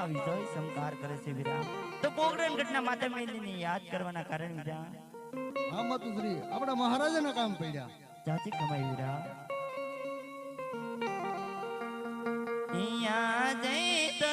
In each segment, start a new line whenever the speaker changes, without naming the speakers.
આબા વિજય સંકાર કરે છે વીરા તો પોગરણ ઘટના માતા મેલીને યાદ કરવાના કારણે વીરા
હા માતુશ્રી આપણા મહારાજાના કામ પડ્યા.
જાતિ કમાઈ વીરા અહીંયા જઈ તો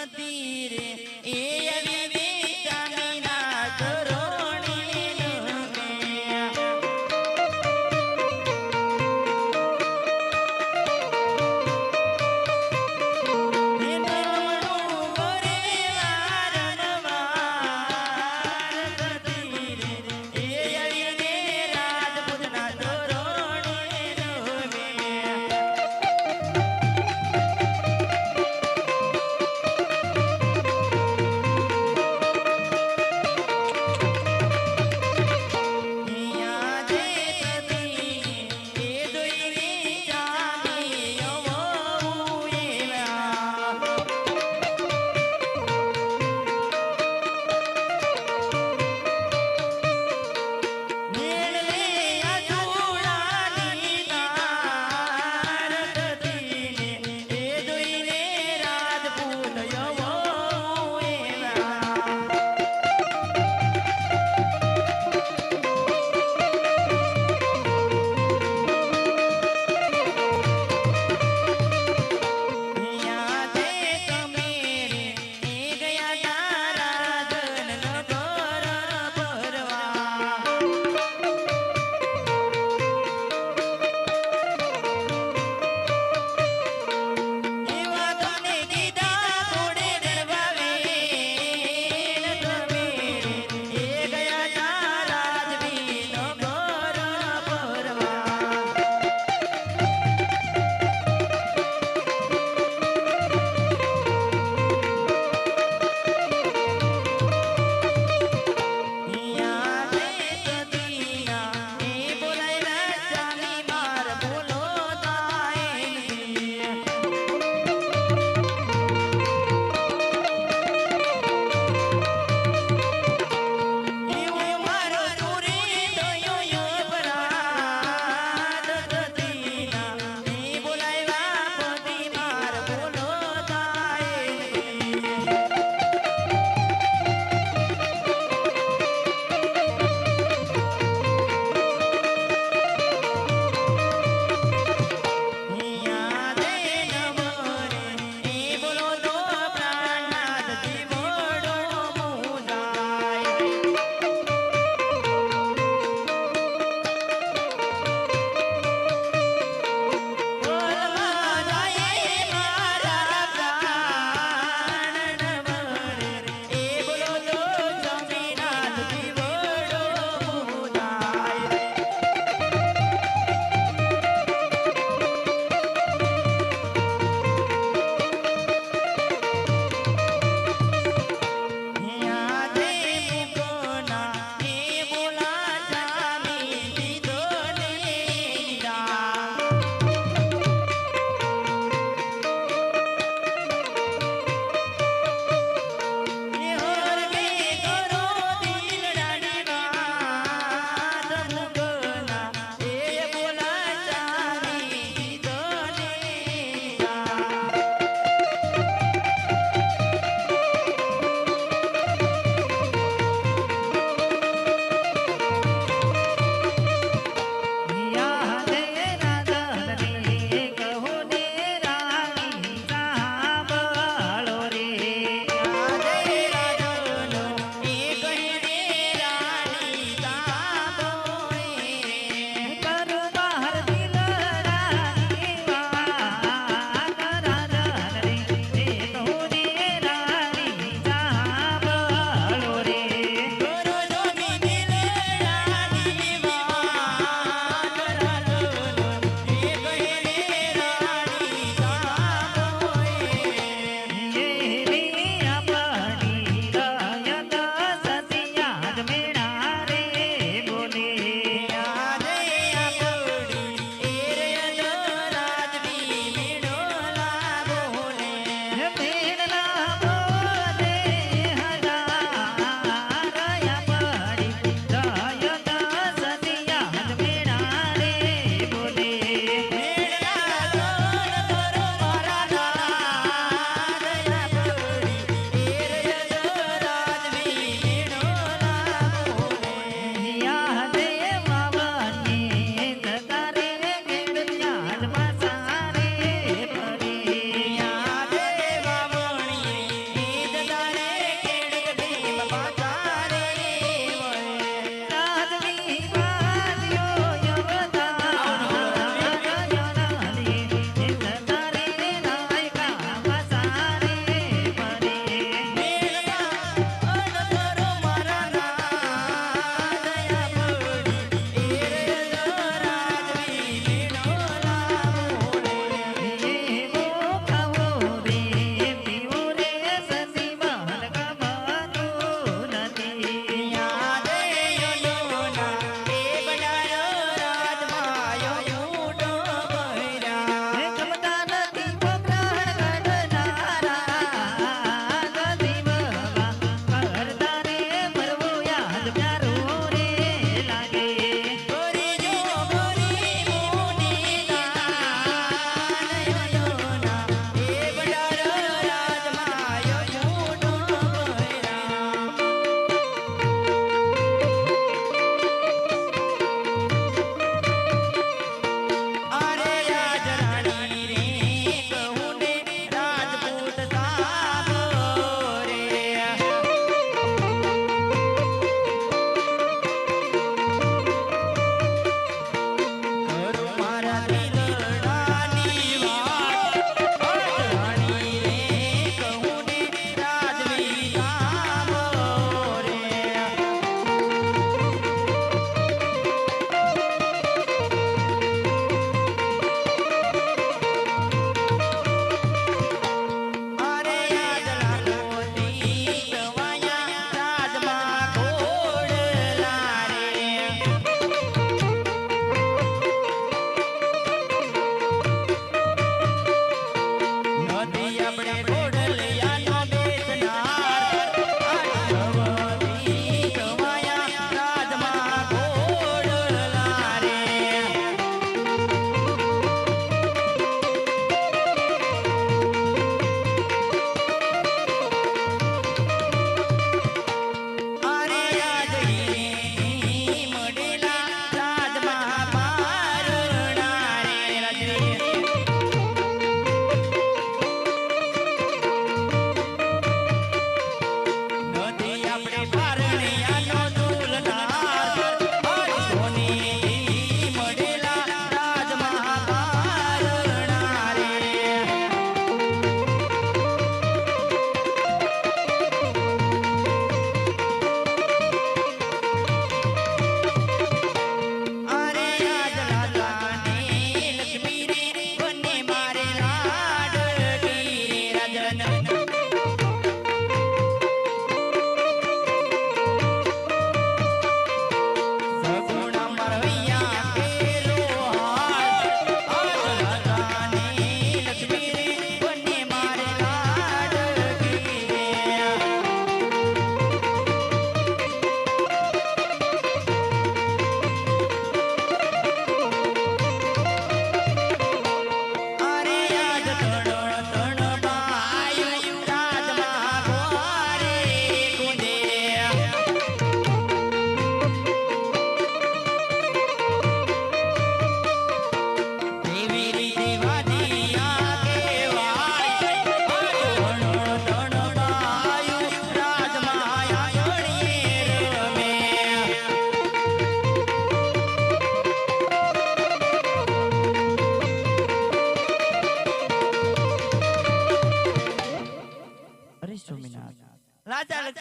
লাগে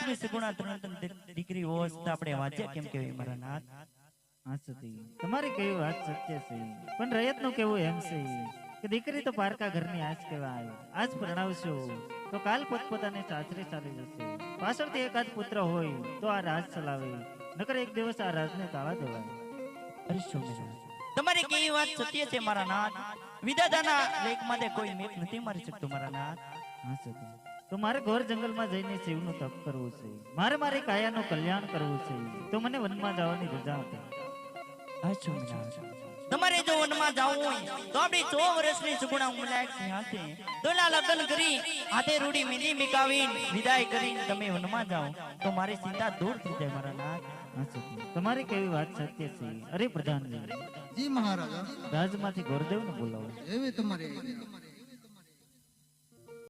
લક્ષ્મી સુગુણા ત્રણ દીકરી હોશ આપણે વાંચ્યા કેમ કેવી મારા નાથ?
તમારી કેવી વાત સત્ય છે? પણ રયતનું કેવું એમ છે કે દીકરી તો પારકા ઘરની આજ કહેવાય આજ પરણાવશો તો કાલ પોતપોતાને સાસરે ચાલી જશે. પાછળથી એકાદ પુત્ર હોય તો આ રાજ ચલાવે. નકર એક દિવસ આ રાજને તાળા દેવાય.
તમારી કેવી વાત સત્ય છે મારા નાથ? વિધાતાના લેખમાંથી કોઈ મેઘ નથી મારી શકતો મારા નાથ?
હા સતી. તો મારે ઘોર જંગલમાં જઈને શિવનું તપ કરવું છે. મારે મારી કાયાનું કલ્યાણ કરવું છે. તો મને વનમાં જવાની રજા
હતી તમારે જો વનમાં જવું હોય તો આપણી સો વર્ષની સુગુણા ઉમલાયક હાથે દોલા લગ્ન કરી હાથે રૂડી મીંડી મિકાવી વિદાય કરીને તમે વનમાં જાઓ તો મારી ચિંતા દૂર થઈ જાય મારા નાથ.
તમારી કેવી વાત સત્ય છે? અરે પ્રધાનજી.
જી મહારાજા.
રાજમાંથી ગોરદેવને બોલાવો.
એવી તમારી.